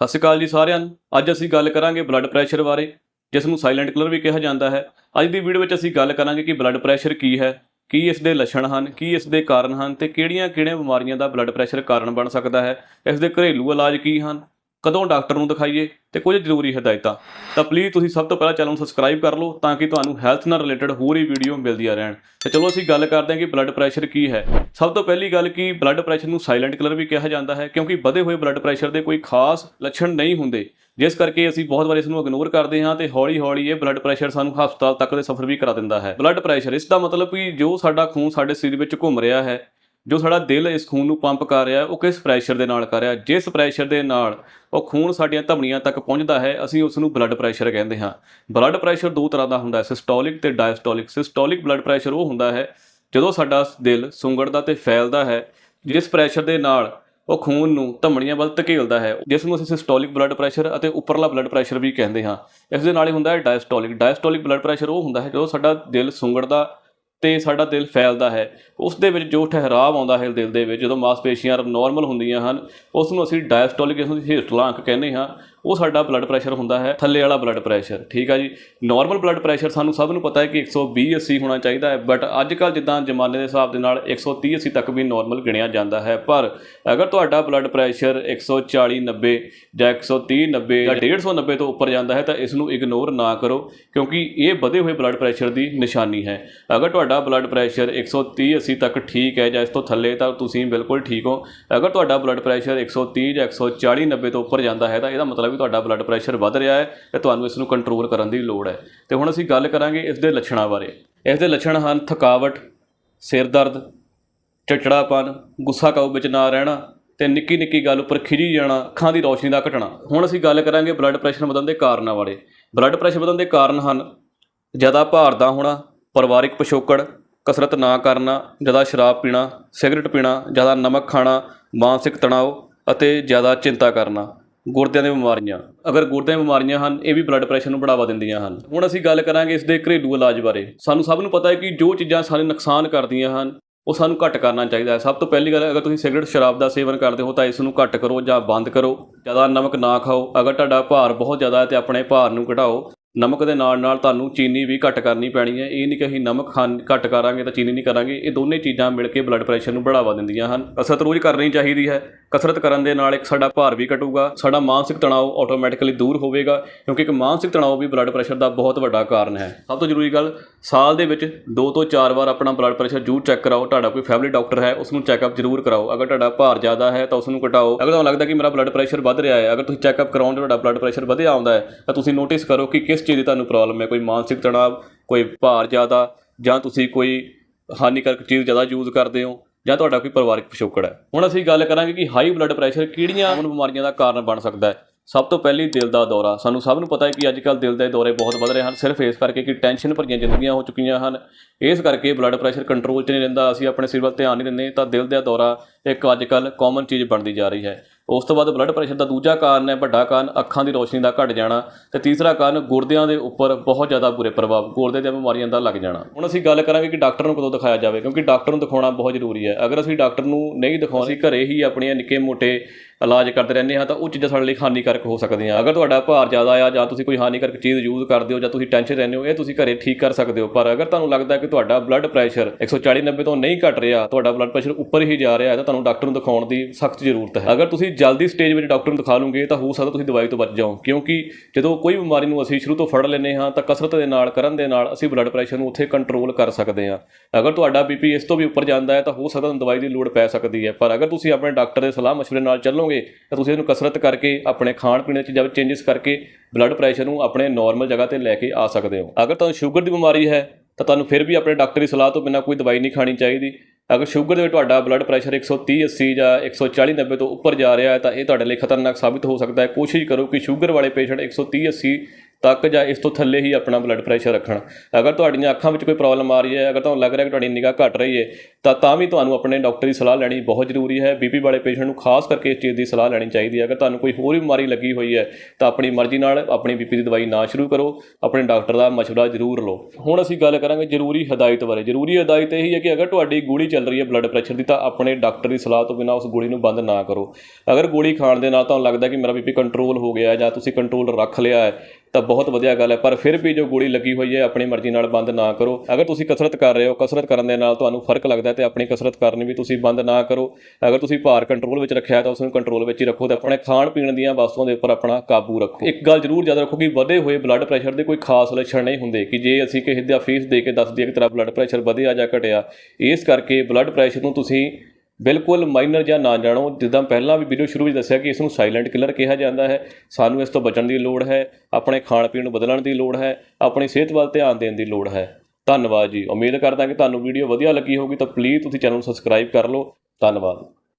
ਸਤਿ ਸ਼੍ਰੀ ਅਕਾਲ ਜੀ ਸਾਰਿਆਂ ਨੂੰ। ਅੱਜ ਅਸੀਂ ਗੱਲ ਕਰਾਂਗੇ ਬਲੱਡ ਪ੍ਰੈਸ਼ਰ ਬਾਰੇ, ਜਿਸ ਨੂੰ ਸਾਇਲੈਂਟ ਕਿਲਰ ਵੀ ਕਿਹਾ ਜਾਂਦਾ ਹੈ। ਅੱਜ ਦੀ ਵੀਡੀਓ ਵਿੱਚ ਅਸੀਂ ਗੱਲ ਕਰਾਂਗੇ ਕਿ ਬਲੱਡ ਪ੍ਰੈਸ਼ਰ ਕੀ ਹੈ, ਕੀ ਇਸ ਦੇ ਲੱਛਣ ਹਨ, ਕੀ ਇਸ ਦੇ ਕਾਰਨ ਹਨ ਤੇ ਕਿਹੜੀਆਂ-ਕਿਹੜੀਆਂ ਬਿਮਾਰੀਆਂ ਦਾ ਬਲੱਡ ਪ੍ਰੈਸ਼ਰ ਕਾਰਨ ਬਣ ਸਕਦਾ ਹੈ, ਇਸ ਦੇ ਘਰੇਲੂ ਇਲਾਜ ਕੀ ਹਨ ਕਦੋਂ ਡਾਕਟਰ ਨੂੰ ਦਿਖਾਈਏ ਤੇ ਕੁਝ ਜ਼ਰੂਰੀ ਹਦਾਇਤਾਂ। ਤਾਂ ਪਲੀਜ਼ ਤੁਸੀਂ ਸਭ ਤੋਂ ਪਹਿਲਾਂ ਚੈਨਲ ਨੂੰ ਸਬਸਕ੍ਰਾਈਬ ਕਰ ਲਓ ਤਾਂ ਕਿ ਤੁਹਾਨੂੰ ਹੈਲਥ ਨਾਲ ਰਿਲੇਟਡ ਹੋਰ ਹੀ ਵੀਡੀਓ ਮਿਲਦੀਆਂ ਰਹਿਣ। ਤੇ ਚਲੋ ਅਸੀਂ ਗੱਲ ਕਰਦੇ ਹਾਂ ਕਿ ਬਲੱਡ ਪ੍ਰੈਸ਼ਰ ਕੀ ਹੈ। ਸਭ ਤੋਂ ਪਹਿਲੀ ਗੱਲ ਕਿ ਬਲੱਡ ਪ੍ਰੈਸ਼ਰ ਨੂੰ ਸਾਇਲੈਂਟ ਕਿਲਰ ਵੀ ਕਿਹਾ ਜਾਂਦਾ ਹੈ ਕਿਉਂਕਿ ਵਧੇ ਹੋਏ ਬਲੱਡ ਪ੍ਰੈਸ਼ਰ ਦੇ ਕੋਈ ਖਾਸ ਲੱਛਣ ਨਹੀਂ ਹੁੰਦੇ। ਜਿਸ ਕਰਕੇ ਅਸੀਂ ਬਹੁਤ ਵਾਰ ਇਸ ਨੂੰ ਇਗਨੋਰ ਕਰਦੇ ਹਾਂ ਤੇ ਹੌਲੀ-ਹੌਲੀ ਇਹ ਬਲੱਡ ਪ੍ਰੈਸ਼ਰ ਸਾਨੂੰ ਹਸਪਤਾਲ ਤੱਕ ਦੇ ਸਫ਼ਰ ਵੀ ਕਰਾ ਦਿੰਦਾ ਹੈ। ਬਲੱਡ ਪ੍ਰੈਸ਼ਰ ਇਸ ਦਾ ਮਤਲਬ ਕਿ ਜੋ ਸਾਡਾ ਖੂਨ ਸਾਡੇ ਸਰੀਰ ਵਿੱਚ ਘੁੰਮ ਰਿਹਾ ਹੈ ਜੋ ਸਾਡਾ ਦਿਲ ਇਸ ਖੂਨ ਨੂੰ ਪੰਪ ਕਰ ਰਿਹਾ, ਉਹ ਕਿਸ ਪ੍ਰੈਸ਼ਰ ਦੇ ਨਾਲ ਕਰ ਰਿਹਾ? ਜਿਸ ਪ੍ਰੈਸ਼ਰ ਦੇ ਨਾਲ ਉਹ ਖੂਨ ਸਾਡੀਆਂ ਧਮਨੀਆਂ ਤੱਕ ਪਹੁੰਚਦਾ ਹੈ, ਅਸੀਂ ਉਸ ਨੂੰ ਬਲੱਡ ਪ੍ਰੈਸ਼ਰ ਕਹਿੰਦੇ ਹਾਂ। ਬਲੱਡ ਪ੍ਰੈਸ਼ਰ ਦੋ ਤਰ੍ਹਾਂ ਦਾ ਹੁੰਦਾ ਹੈ ਸਿਸਟੋਲਿਕ ਤੇ ਡਾਇਸਟੋਲਿਕ ਸਿਸਟੋਲਿਕ ਬਲੱਡ ਪ੍ਰੈਸ਼ਰ ਉਹ ਹੁੰਦਾ ਹੈ, ਜਦੋਂ ਸਾਡਾ ਦਿਲ ਸੁੰਗੜਦਾ ਤੇ ਫੈਲਦਾ ਹੈ, ਜਿਸ ਪ੍ਰੈਸ਼ਰ ਦੇ ਨਾਲ ਉਹ ਖੂਨ ਨੂੰ ਧਮਣੀਆਂ ਵੱਲ ਧਕੇਲਦਾ ਹੈ, ਜਿਸ ਨੂੰ ਅਸੀਂ ਸਿਸਟੋਲਿਕ ਬਲੱਡ ਪ੍ਰੈਸ਼ਰ ਅਤੇ ਉੱਪਰਲਾ ਬਲੱਡ ਪ੍ਰੈਸ਼ਰ ਵੀ ਕਹਿੰਦੇ ਹਾਂ। ਇਸ ਦੇ ਨਾਲ ਹੀ ਹੁੰਦਾ ਹੈ ਡਾਇਸਟੋਲਿਕ ਡਾਇਸਟੋਲਿਕ ਬਲੱਡ ਪ੍ਰੈਸ਼ਰ ਉਹ ਹੁੰਦਾ ਹੈ, ਜਦੋਂ ਸਾਡਾ ਦਿਲ ਸੁੰਗੜਦਾ ਤੇ ਸਾਡਾ ਦਿਲ ਫੈਲਦਾ ਹੈ। ਉਸ ਦੇ ਵਿੱਚ ਜੋ ਠਹਿਰਾਵ ਆਉਂਦਾ ਹੈ ਦਿਲ ਦੇ ਵਿੱਚ, ਜਦੋਂ ਮਾਸਪੇਸ਼ੀਆਂ ਨਾਰਮਲ ਹੁੰਦੀਆਂ ਹਨ ਉਸ ਨੂੰ ਅਸੀਂ ਡਾਇਸਟੋਲਿਕ ਇਸ ਕਹਿੰਦੇ ਹਾਂ। ਉਹ ਸਾਡਾ ਬਲੱਡ ਪ੍ਰੈਸ਼ਰ ਹੁੰਦਾ ਹੈ, ਥੱਲੇ ਵਾਲਾ ਬਲੱਡ ਪ੍ਰੈਸ਼ਰ ਠੀਕ ਆ ਜੀ? ਨਾਰਮਲ ਬਲੱਡ ਪ੍ਰੈਸ਼ਰ ਸਾਨੂੰ ਸਭ ਨੂੰ ਪਤਾ ਹੈ ਕਿ 120 80 ਹੋਣਾ ਚਾਹੀਦਾ ਹੈ ਬਟ ਅੱਜ ਕੱਲ ਜਿੱਦਾਂ ਜ਼ਮਾਨੇ ਦੇ ਹਿਸਾਬ ਦੇ ਨਾਲ 130 80 ਤੱਕ ਵੀ ਨਾਰਮਲ ਗਿਣਿਆ ਜਾਂਦਾ ਹੈ, ਪਰ ਅਗਰ ਤੁਹਾਡਾ ਬਲੱਡ ਪ੍ਰੈਸ਼ਰ 140 90 ਜਾਂ 130 90 ਜਾਂ 150 ਤੋਂ ਉੱਪਰ ਜਾਂਦਾ ਹੈ, ਤਾਂ ਇਸ ਨੂੰ ਇਗਨੋਰ ਨਾ ਕਰੋ, ਕਿਉਂਕਿ ਇਹ ਵਧੇ ਹੋਏ ਬਲੱਡ ਪ੍ਰੈਸ਼ਰ ਦੀ ਨਿਸ਼ਾਨੀ ਹੈ। ਅਗਰ ਤੁਹਾਡਾ ਬਲੱਡ ਪ੍ਰੈਸ਼ਰ 130 80 ਤੱਕ ਠੀਕ ਹੈ ਜਾਂ ਇਸ ਤੋਂ ਥੱਲੇ, ਤਾਂ ਤੁਸੀਂ ਬਿਲਕੁਲ ਠੀਕ ਹੋ। ਅਗਰ ਤੁਹਾਡਾ ਬਲੱਡ ਪ੍ਰੈਸ਼ਰ 130 ਜਾਂ 140 90 ਤੋਂ ਉੱਪਰ ਜਾਂਦਾ ਹੈ, ਤਾਂ ਇਹਦਾ ਮਤਲਬ ਵੀ ਤੁਹਾਡਾ ਬਲੱਡ ਪ੍ਰੈਸ਼ਰ ਵੱਧ ਰਿਹਾ ਹੈ ਤੇ ਤੁਹਾਨੂੰ ਇਸ ਨੂੰ ਕੰਟਰੋਲ ਕਰਨ ਦੀ ਲੋੜ ਹੈ। ਤੇ ਹੁਣ ਅਸੀਂ ਗੱਲ ਕਰਾਂਗੇ ਇਸ ਦੇ ਲੱਛਣਾਂ ਬਾਰੇ। ਇਸ ਦੇ ਲੱਛਣ ਹਨ ਥਕਾਵਟ, ਸਿਰ ਦਰਦ, ਚਿੜਚਿੜਾਪਨ, ਗੁੱਸਾ ਕਾਬੂ ਵਿੱਚ ਨਾ ਰਹਿਣਾ ਤੇ ਨਿੱਕੀ ਨਿੱਕੀ ਗੱਲ ਉੱਪਰ ਖਿਜੀ ਜਾਣਾ, ਅੱਖਾਂ ਦੀ ਰੌਸ਼ਨੀ ਦਾ ਘਟਣਾ। ਹੁਣ ਅਸੀਂ ਗੱਲ ਕਰਾਂਗੇ ਬਲੱਡ ਪ੍ਰੈਸ਼ਰ ਵਧਣ ਦੇ ਕਾਰਨਾਂ ਬਾਰੇ। ਬਲੱਡ ਪ੍ਰੈਸ਼ਰ ਵਧਣ ਦੇ ਕਾਰਨ ਹਨ ਜ਼ਿਆਦਾ ਭਾਰ ਦਾ ਹੋਣਾ, ਪਰਿਵਾਰਿਕ ਪਿਛੋਕੜ, ਕਸਰਤ ਨਾ ਕਰਨਾ, ਜ਼ਿਆਦਾ ਸ਼ਰਾਬ ਪੀਣਾ, ਸਿਗਰਟ ਪੀਣਾ, ਜ਼ਿਆਦਾ ਨਮਕ ਖਾਣਾ, ਮਾਨਸਿਕ ਤਣਾਅ ਅਤੇ ਜ਼ਿਆਦਾ ਚਿੰਤਾ ਕਰਨਾ। ਗੁਰਦਿਆਂ ਦੀਆਂ ਬਿਮਾਰੀਆਂ। ਅਗਰ ਗੁਰਦਿਆਂ ਦੀਆਂ ਬਿਮਾਰੀਆਂ ਹਨ, ਇਹ ਵੀ ਬਲੱਡ ਪ੍ਰੈਸ਼ਰ ਨੂੰ ਬੜਾਵਾ ਦਿੰਦੀਆਂ ਹਨ। ਹੁਣ ਅਸੀਂ ਗੱਲ ਕਰਾਂਗੇ ਇਸ ਦੇ ਘਰੇਲੂ ਇਲਾਜ ਬਾਰੇ। ਸਾਨੂੰ ਸਭ ਨੂੰ ਪਤਾ ਹੈ ਕਿ ਜੋ ਚੀਜ਼ਾਂ ਸਾਨੂੰ ਨੁਕਸਾਨ ਕਰਦੀਆਂ ਹਨ, ਉਹ ਸਾਨੂੰ ਘੱਟ ਕਰਨਾ ਚਾਹੀਦਾ ਹੈ। ਸਭ ਤੋਂ ਪਹਿਲੀ ਗੱਲ, ਅਗਰ ਤੁਸੀਂ ਸਿਗਰਟ, ਸ਼ਰਾਬ ਦਾ ਸੇਵਨ ਕਰਦੇ ਹੋ, ਤਾਂ ਇਸ ਨੂੰ ਘੱਟ ਕਰੋ ਜਾਂ ਬੰਦ ਕਰੋ। ਜ਼ਿਆਦਾ ਨਮਕ ਨਾ ਖਾਓ। ਅਗਰ ਤੁਹਾਡਾ ਭਾਰ ਬਹੁਤ ਜ਼ਿਆਦਾ ਹੈ ਤੇ ਆਪਣੇ ਭਾਰ ਨੂੰ ਘਟਾਓ, ਨਮਕ ਦੇ ਨਾਲ ਨਾਲ ਤੁਹਾਨੂੰ ਚੀਨੀ ਵੀ ਘੱਟ ਕਰਨੀ ਪੈਣੀ ਹੈ। ਇਹ ਨਹੀਂ ਕਿ ਅਸੀਂ ਨਮਕ ਖਾਣ ਘੱਟ ਕਰਾਂਗੇ ਤਾਂ ਚੀਨੀ ਨਹੀਂ ਕਰਾਂਗੇ। ਇਹ ਦੋਨੇ ਚੀਜ਼ਾਂ ਮਿਲ ਕੇ ਬਲੱਡ ਪ੍ਰੈਸ਼ਰ ਨੂੰ ਬੜਾਵਾ ਦਿੰਦੀਆਂ ਹਨ। ਕਸਰਤ ਰੋਜ਼ ਕਰਨੀ ਚਾਹੀਦੀ ਹੈ। ਕਸਰਤ ਕਰਨ ਦੇ ਨਾਲ ਇੱਕ ਸਾਡਾ ਭਾਰ ਵੀ ਘਟੂਗਾ, ਸਾਡਾ ਮਾਨਸਿਕ ਤਣਾਅ ਆਟੋਮੈਟਿਕਲੀ ਦੂਰ ਹੋਵੇਗਾ, ਕਿਉਂਕਿ ਇੱਕ ਮਾਨਸਿਕ ਤਣਾਅ ਵੀ ਬਲੱਡ ਪ੍ਰੈਸ਼ਰ ਦਾ ਬਹੁਤ ਵੱਡਾ ਕਾਰਨ ਹੈ। ਸਭ ਤੋਂ ਜ਼ਰੂਰੀ ਗੱਲ, ਸਾਲ ਦੇ ਵਿੱਚ 2 ਤੋਂ 4 ਵਾਰ ਆਪਣਾ ਬਲੱਡ ਪ੍ਰੈਸ਼ਰ ਜ਼ਰੂਰ ਚੈੱਕ ਕਰਾਓ। ਤੁਹਾਡਾ ਕੋਈ ਫੈਮਿਲੀ ਡਾਕਟਰ ਹੈ ਉਸ ਨੂੰ ਚੈੱਕਅਪ ਜ਼ਰੂਰ ਕਰਾਓ। ਅਗਰ ਤੁਹਾਡਾ ਭਾਰ ਜ਼ਿਆਦਾ ਹੈ ਤਾਂ ਉਸ ਨੂੰ ਘਟਾਓ। ਅਗਰ ਤੁਹਾਨੂੰ ਲੱਗਦਾ ਕਿ ਮੇਰਾ ਬਲੱਡ ਪ੍ਰੈਸ਼ਰ ਵੱਧ ਰਿਹਾ ਹੈ, ਅਗਰ ਤੁਸੀਂ ਚੈੱਕਅਪ ਕਰਾਉਣ ਤੁਹਾਡਾ ਬਲੱਡ ਪ੍ਰੈਸ਼ਰ ਵਧਿਆ ਆਉਂਦਾ ਹੈ, ਤਾਂ ਤੁਸੀਂ ਨੋਟਿਸ ਕਰੋ ਕਿ ਕਿਸ ਚੀਜ਼ ਦੀ ਤੁਹਾਨੂੰ ਪ੍ਰੋਬਲਮ ਹੈ। ਕੋਈ ਮਾਨਸਿਕ ਤਣਾਅ, ਕੋਈ ਭਾਰ ਜ਼ਿਆਦਾ ਜਾਂ ਤੁਸੀਂ ਕੋਈ ਹਾਨੀਕਾਰਕ ਚੀਜ਼ ਜ਼ਿਆਦਾ ਯੂਜ਼ ਕਰਦੇ ਹੋ। ਜਾਂ ਤੁਹਾਡਾ ਕੋਈ ਪਰਿਵਾਰਕ ਪਿਛੋਕੜ ਹੈ। ਹੁਣ ਅਸੀਂ ਗੱਲ ਕਰਾਂਗੇ ਕਿ ਹਾਈ ਬਲੱਡ ਪ੍ਰੈਸ਼ਰ ਕਿਹੜੀਆਂ ਆਮ ਬਿਮਾਰੀਆਂ ਦਾ ਕਾਰਨ ਬਣ ਸਕਦਾ ਹੈ। ਸਭ ਤੋਂ ਪਹਿਲੀ ਦਿਲ ਦਾ ਦੌਰਾ। ਸਾਨੂੰ ਸਭ ਨੂੰ ਪਤਾ ਹੈ ਕਿ ਅੱਜ ਕੱਲ੍ਹ ਦਿਲ ਦੇ ਦੌਰੇ ਬਹੁਤ ਵੱਧ ਰਹੇ ਹਨ। ਸਿਰਫ ਇਸ ਕਰਕੇ ਕਿ ਟੈਨਸ਼ਨ ਭਰੀਆਂ ਜ਼ਿੰਦਗੀਆਂ ਹੋ ਚੁੱਕੀਆਂ ਹਨ। ਇਸ ਕਰਕੇ ਬਲੱਡ ਪ੍ਰੈਸ਼ਰ ਕੰਟਰੋਲ 'ਚ ਨਹੀਂ ਰਹਿੰਦਾ। ਅਸੀਂ ਆਪਣੇ ਸਿਰ ਵੱਲ ਧਿਆਨ ਨਹੀਂ ਦਿੰਦੇ। ਤਾਂ ਦਿਲ ਦਾ ਦੌਰਾ ਇੱਕ ਅੱਜ ਕੱਲ੍ਹ ਕਾਮਨ ਚੀਜ਼ ਬਣਦੀ ਜਾ ਰਹੀ ਹੈ। ਉਸ ਤੋਂ ਬਾਅਦ ਬਲੱਡ ਪ੍ਰੈਸ਼ਰ ਦਾ ਦੂਜਾ ਕਾਰਨ ਹੈ, ਵੱਡਾ ਕਾਰਨ ਅੱਖਾਂ ਦੀ ਰੋਸ਼ਨੀ ਦਾ ਘਟ ਜਾਣਾ ਤੇ ਤੀਸਰਾ ਕਾਰਨ ਗੁਰਦਿਆਂ ਦੇ ਉੱਪਰ ਬਹੁਤ ਜ਼ਿਆਦਾ ਬੁਰੇ ਪ੍ਰਭਾਵ, ਗੁਰਦੇ ਦੀਆਂ ਬਿਮਾਰੀਆਂ ਦਾ ਲੱਗ ਜਾਣਾ। ਹੁਣ ਅਸੀਂ ਗੱਲ ਕਰਾਂਗੇ ਕਿ ਡਾਕਟਰ ਨੂੰ ਕਦੋਂ ਦਿਖਾਇਆ ਜਾਵੇ, ਕਿਉਂਕਿ ਡਾਕਟਰ ਨੂੰ ਦਿਖਾਉਣਾ ਬਹੁਤ ਜ਼ਰੂਰੀ ਹੈ। ਅਗਰ ਅਸੀਂ ਡਾਕਟਰ ਨੂੰ ਨਹੀਂ ਦਿਖਾਉਂਦੇ ਘਰੇ ਹੀ ਆਪਣੀਆਂ ਨਿੱਕੇ ਮੋਟੇ ਇਲਾਜ ਕਰਦੇ ਰਹਿੰਦੇ ਹਾਂ ਤਾਂ ਉਹ ਚੀਜ਼ਾਂ ਸਾਡੇ ਲਈ ਹਾਨੀਕਾਰਕ ਹੋ ਸਕਦੀਆਂ। ਅਗਰ ਤੁਹਾਡਾ ਭਾਰ ਜ਼ਿਆਦਾ ਆ ਜਾਂ ਤੁਸੀਂ ਕੋਈ ਹਾਨੀਕਾਰਕ ਚੀਜ਼ ਯੂਜ਼ ਕਰਦੇ ਹੋ ਜਾਂ ਤੁਸੀਂ ਟੈਂਸ਼ਨ ਰਹਿੰਦੇ ਹੋ, ਇਹ ਤੁਸੀਂ ਘਰੇ ਠੀਕ ਕਰ ਸਕਦੇ ਹੋ। ਪਰ ਅਗਰ ਤੁਹਾਨੂੰ ਲੱਗਦਾ ਕਿ ਤੁਹਾਡਾ ਬਲੱਡ ਪ੍ਰੈਸ਼ਰ 140 90 ਤੋਂ ਨਹੀਂ ਘਟ ਰਿਹਾ, ਤੁਹਾਡਾ ਬਲੱਡ ਪ੍ਰੈਸ਼ਰ ਉੱਪਰ ਹੀ ਜਾ ਰਿਹਾ ਹੈ ਤਾਂ ਤੁਹਾਨੂੰ ਡਾਕਟਰ ਨੂੰ ਦਿਖਾਉਣ ਦੀ ਸਖਤ ਜ਼ਰੂਰਤ ਹੈ। ਅਗਰ ਤੁਸੀਂ ਜਲਦੀ ਸਟੇਜ ਵਿੱਚ ਡਾਕਟਰ ਨੂੰ ਦਿਖਾ ਲਓਗੇ ਤਾਂ ਹੋ ਸਕਦਾ ਤੁਸੀਂ ਦਵਾਈ ਤੋਂ ਬਚ ਜਾਓ। ਕਿਉਂਕਿ ਜਦੋਂ ਕੋਈ ਬਿਮਾਰੀ ਨੂੰ ਅਸੀਂ ਸ਼ੁਰੂ ਤੋਂ ਫੜ ਲੈਨੇ ਹਾਂ ਤਾਂ ਕਸਰਤ ਦੇ ਨਾਲ, ਕਰਨ ਦੇ ਨਾਲ ਅਸੀਂ ਬਲੱਡ ਪ੍ਰੈਸ਼ਰ ਨੂੰ ਉੱਥੇ ਕੰਟਰੋਲ ਕਰ ਸਕਦੇ ਹਾਂ। ਅਗਰ ਤੁਹਾਡਾ ਬੀਪੀ ਇਸ ਤੋਂ ਵੀ ਉੱਪਰ ਜਾਂਦਾ ਹੈ ਤਾਂ ਹੋ ਸਕਦਾ ਤੁਹਾਨੂੰ ਦਵਾਈ ਦੀ ਲੋੜ ਪੈ ਸਕਦੀ ਹੈ। ਪਰ ਅਗਰ ਤੁਸੀਂ ਆਪਣੇ ਡਾਕਟਰ ਦੇ ਸਲਾਹ مشਵਰੇ ਨਾਲ ਚੱਲੋ ਚੱਲੋਗੇ ਤਾਂ ਤੁਸੀਂ ਇਹਨੂੰ ਕਸਰਤ ਕਰਕੇ ਆਪਣੇ ਖਾਣ ਪੀਣ ਦੀਆਂ ਚੀਜ਼ਾਂ ਵਿੱਚ ਚੇਂਜਸ ਕਰਕੇ ਬਲੱਡ ਪ੍ਰੈਸ਼ਰ ਨੂੰ ਆਪਣੇ ਨਾਰਮਲ ਜਗ੍ਹਾ ਤੇ ਲੈ ਕੇ ਆ ਸਕਦੇ ਹੋ। ਅਗਰ ਤੁਹਾਨੂੰ ਸ਼ੂਗਰ ਦੀ ਬਿਮਾਰੀ ਹੈ ਤਾਂ ਤੁਹਾਨੂੰ ਫਿਰ ਵੀ ਆਪਣੇ ਡਾਕਟਰ ਦੀ ਸਲਾਹ ਤੋਂ ਬਿਨਾਂ ਕੋਈ ਦਵਾਈ ਨਹੀਂ ਖਾਣੀ ਚਾਹੀਦੀ। ਅਗਰ ਸ਼ੂਗਰ ਦੇ ਵਿੱਚ ਤੁਹਾਡਾ ਬਲੱਡ ਪ੍ਰੈਸ਼ਰ 130 80 ਜਾਂ 140 90 ਤੋਂ ਉੱਪਰ ਜਾ ਰਿਹਾ ਹੈ ਤਾਂ ਇਹ ਤੁਹਾਡੇ ਲਈ ਖਤਰਨਾਕ ਸਾਬਿਤ ਹੋ ਸਕਦਾ ਹੈ। ਕੋਸ਼ਿਸ਼ ਕਰੋ ਕਿ ਸ਼ੂਗਰ ਵਾਲੇ ਪੇਸ਼ੈਂਟ 130 80 ਤੱਕ ਜਾਂ ਇਸ ਤੋਂ ਥੱਲੇ ਹੀ ਆਪਣਾ ਬਲੱਡ ਪ੍ਰੈਸ਼ਰ ਰੱਖਣ। ਅਗਰ ਤੁਹਾਡੀਆਂ ਅੱਖਾਂ ਵਿੱਚ ਕੋਈ ਪ੍ਰੋਬਲਮ ਆ ਰਹੀ ਹੈ, ਅਗਰ ਤੁਹਾਨੂੰ ਲੱਗ ਰਿਹਾ ਕਿ ਤੁਹਾਡੀ ਨਿਗਾਹ ਘਟ ਰਹੀ ਹੈ, ਤਾਂ ਤਾਂ ਵੀ ਤੁਹਾਨੂੰ ਆਪਣੇ ਡਾਕਟਰ ਦੀ ਸਲਾਹ ਲੈਣੀ ਬਹੁਤ ਜ਼ਰੂਰੀ ਹੈ। ਬੀਪੀ ਵਾਲੇ ਪੇਸ਼ੈਂਟ ਨੂੰ ਖਾਸ ਕਰਕੇ ਇਸ ਚੀਜ਼ ਦੀ ਸਲਾਹ ਲੈਣੀ ਚਾਹੀਦੀ ਹੈ। ਅਗਰ ਤੁਹਾਨੂੰ ਕੋਈ ਹੋਰ ਬਿਮਾਰੀ ਲੱਗੀ ਹੋਈ ਹੈ, ਤਾਂ ਆਪਣੀ ਮਰਜ਼ੀ ਨਾਲ ਆਪਣੀ ਬੀਪੀ ਦੀ ਦਵਾਈ ਨਾ ਸ਼ੁਰੂ ਕਰੋ। ਆਪਣੇ ਡਾਕਟਰ ਦਾ ਮਸ਼ਵਰਾ ਜ਼ਰੂਰ ਲਓ। ਹੁਣ ਅਸੀਂ ਗੱਲ ਕਰਾਂਗੇ ਜ਼ਰੂਰੀ ਹਦਾਇਤ ਬਾਰੇ। ਜ਼ਰੂਰੀ ਹਦਾਇਤ ਇਹ ਹੀ ਹੈ ਕਿ ਅਗਰ ਤੁਹਾਡੀ ਗੋਲੀ ਚੱਲ ਰਹੀ ਹੈ ਬਲੱਡ ਪ੍ਰੈਸ਼ਰ ਦੀ, ਤਾਂ ਆਪਣੇ ਡਾਕਟਰ ਦੀ ਸਲਾਹ ਤੋਂ ਬਿਨਾਂ ਉਸ ਗੋਲੀ ਨੂੰ ਬੰਦ ਨਾ ਕਰੋ। ਅਗਰ ਗੋਲੀ ਖਾਣ ਦੇ ਨਾਲ ਤੁਹਾਨੂੰ ਲੱਗਦਾ ਕਿ ਮੇਰਾ ਬੀਪੀ ਕੰਟਰੋਲ ਹੋ ਗਿਆ ਜਾਂ ਤੁਸੀਂ ਕੰਟਰੋਲ ਰੱਖ ਲਿਆ ਹੈ ਤਾਂ ਬਹੁਤ ਵਧੀਆ ਗੱਲ ਹੈ, ਪਰ ਫਿਰ ਵੀ ਜੋ ਗੋਲੀ ਲੱਗੀ ਹੋਈ ਹੈ, ਆਪਣੀ ਮਰਜ਼ੀ ਨਾਲ ਬੰਦ ਨਾ ਕਰੋ। ਅਗਰ ਤੁਸੀਂ ਕਸਰਤ ਕਰ ਰਹੇ ਹੋ, ਕਸਰਤ ਕਰਨ ਦੇ ਨਾਲ ਤੁਹਾਨੂੰ ਫ਼ਰਕ ਲੱਗਦਾ ਹੈ ਤੇ ਆਪਣੀ ਕਸਰਤ ਕਰਨੀ ਵੀ ਤੁਸੀਂ ਬੰਦ ਨਾ ਕਰੋ। ਅਗਰ ਤੁਸੀਂ ਭਾਰ ਕੰਟਰੋਲ ਵਿੱਚ ਰੱਖਿਆ ਤਾਂ ਉਸ ਨੂੰ ਕੰਟਰੋਲ ਵਿੱਚ ਹੀ ਰੱਖੋ ਤੇ ਆਪਣੇ ਖਾਣ ਪੀਣ ਦੀਆਂ ਵਸਤੂਆਂ ਦੇ ਉੱਪਰ ਆਪਣਾ ਕਾਬੂ ਰੱਖੋ। ਇੱਕ ਗੱਲ ਜ਼ਰੂਰ ਯਾਦ ਰੱਖੋ ਕਿ ਵਧੇ ਹੋਏ ਬਲੱਡ ਪ੍ਰੈਸ਼ਰ ਦੇ ਕੋਈ ਖਾਸ ਲੱਛਣ ਨਹੀਂ ਹੁੰਦੇ ਕਿ ਜੇ ਅਸੀਂ ਕਿਸੇ ਦਾ ਫੀਸ ਦੇ ਕੇ ਦੱਸ ਦਈਏ ਕਿ ਤੇਰਾ ਬਲੱਡ ਪ੍ਰੈਸ਼ਰ ਵਧਿਆ ਜਾਂ ਘਟਿਆ, ਇਸ ਕਰਕੇ ਬਲੱਡ ਪ੍ਰੈਸ਼ਰ ਨੂੰ ਤੁਸੀਂ ਬਿਲਕੁਲ ਮਾਈਨਰ ਜਾਂ ਨਾ ਜਾਣੋ, ਜਿੱਦਾਂ ਪਹਿਲਾਂ ਵੀ ਵੀਡੀਓ ਸ਼ੁਰੂ ਵਿੱਚ ਦੱਸਿਆ ਕਿ ਇਸ ਨੂੰ ਸਾਇਲੈਂਟ ਕਿਲਰ ਕਿਹਾ ਜਾਂਦਾ ਹੈ। ਸਾਨੂੰ ਇਸ ਤੋਂ ਬਚਣ ਦੀ ਲੋੜ ਹੈ, ਆਪਣੇ ਖਾਣ ਪੀਣ ਨੂੰ ਬਦਲਣ ਦੀ ਲੋੜ ਹੈ, ਆਪਣੀ ਸਿਹਤ ਵੱਲ ਧਿਆਨ ਦੇਣ ਦੀ ਲੋੜ ਹੈ। ਧੰਨਵਾਦ ਜੀ। ਉਮੀਦ ਕਰਦਾ ਕਿ ਤੁਹਾਨੂੰ ਵੀਡੀਓ ਵਧੀਆ ਲੱਗੀ ਹੋਊਗੀ, ਤਾਂ ਪਲੀਜ਼ ਤੁਸੀਂ ਚੈਨਲ ਨੂੰ ਸਬਸਕ੍ਰਾਈਬ ਕਰ ਲਓ। ਧੰਨਵਾਦ।